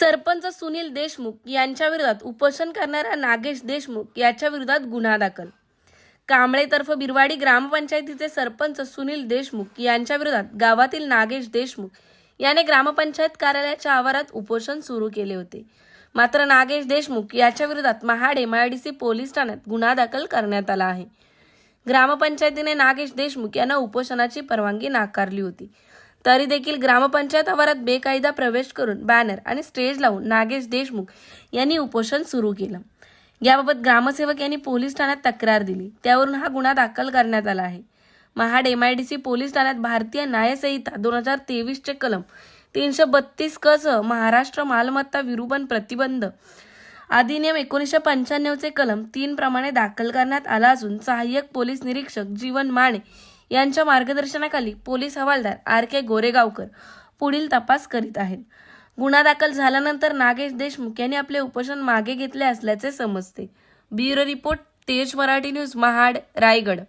सरपंच सुनील देशमुख यांच्या विरोधात उपोषण करणाऱ्या नागेश देशमुख याच्याविरोधात गुन्हा दाखल. कांबळेतर्फ बिरवाडी ग्रामपंचायतीचे सरपंच सुनील देशमुख यांच्या विरोधात गावातील नागेश देशमुख याने ग्रामपंचायत कार्यालयाच्या आवारात उपोषण सुरू केले होते. मात्र नागेश देशमुख याच्या विरोधात महाड एमआयडीसी पोलीस ठाण्यात गुन्हा दाखल करण्यात आला आहे. ग्रामपंचायतीने नागेश देशमुख यांना उपोषणाची परवानगी नाकारली होती. तरी देखील ग्रामपंचायत आवारात बेकायदा प्रवेश करून बॅनर आणि स्टेज लावून नागेश देशमुख यांनी उपोषण सुरू केलं. याबाबत ग्रामसेवक यांनी पोलीस ठाण्यात तक्रार दिली. त्यावरून हा गुन्हा दाखल करण्यात आला आहे. महाड सी पोलीस ठाण्यात भारतीय न्यायसंहिता दोन हजार तेवीसचे कलम तीनशे बत्तीस क सह महाराष्ट्र मालमत्ता विरूपण प्रतिबंध अधिनियम एकोणीसशे पंच्याण्णवचे कलम तीन प्रमाणे दाखल करण्यात आला असून सहाय्यक पोलीस निरीक्षक जीवन माने यांच्या मार्गदर्शनाखाली पोलीस हवालदार आर के गोरेगावकर पुढील तपास करीत आहेत. गुन्हा दाखल झाल्यानंतर नागेश देशमुख यांनी आपले उपोषण मागे घेतले असल्याचे समजते. ब्युरो रिपोर्ट तेज मराठी न्यूज महाड रायगड.